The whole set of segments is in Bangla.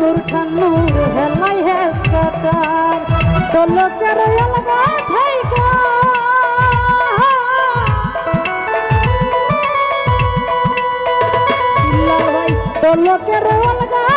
নূর খান নূর হেলাই হে সটার তো লোকের আলগা থাইকা তো লোকের আলগা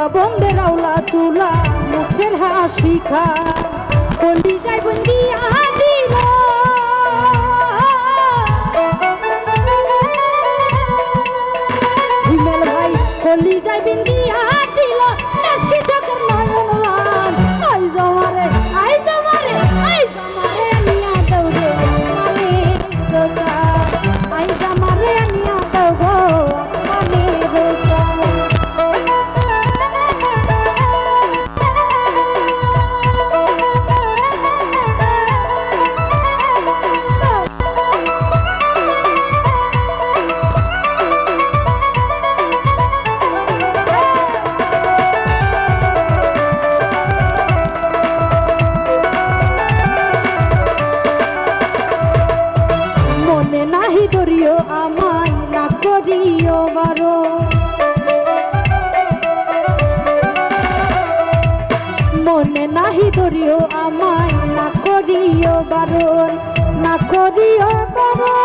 লবঙ্গের আউলা তুলা, মুখের হাসি খা। বলি যাই বন্দি আহিল হিমেল ভাই বলি যাই বিন্দি নাহি করিও আমায়, না করিও বারণ, না করিও বারণ।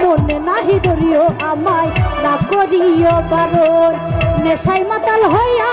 মনে নাহি ধরিও আমায়, না করিও বারণ। নেশাই মাতাল হইয়া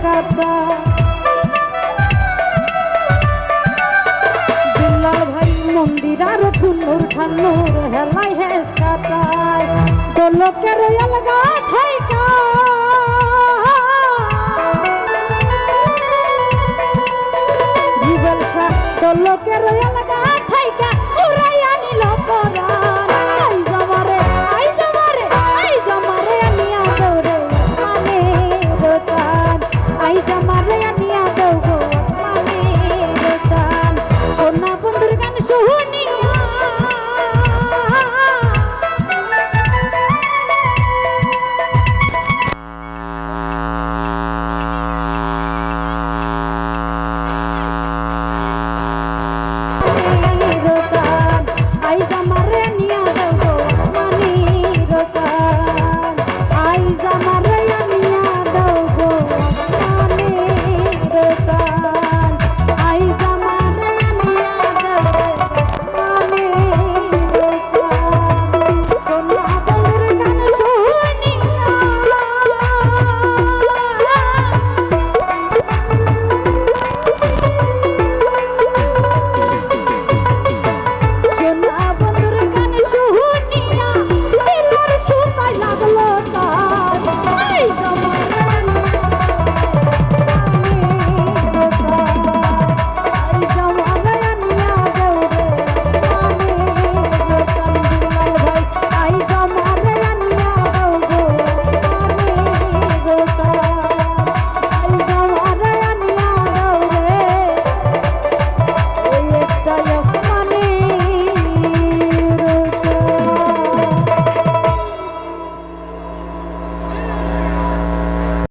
হেস কাটা বিল্লাল ভাই মন্দির আর ফুন্নুর খান্নুর হেলাই হেস কাটায় দোলকের আলগা থাইকা জীবন আলগা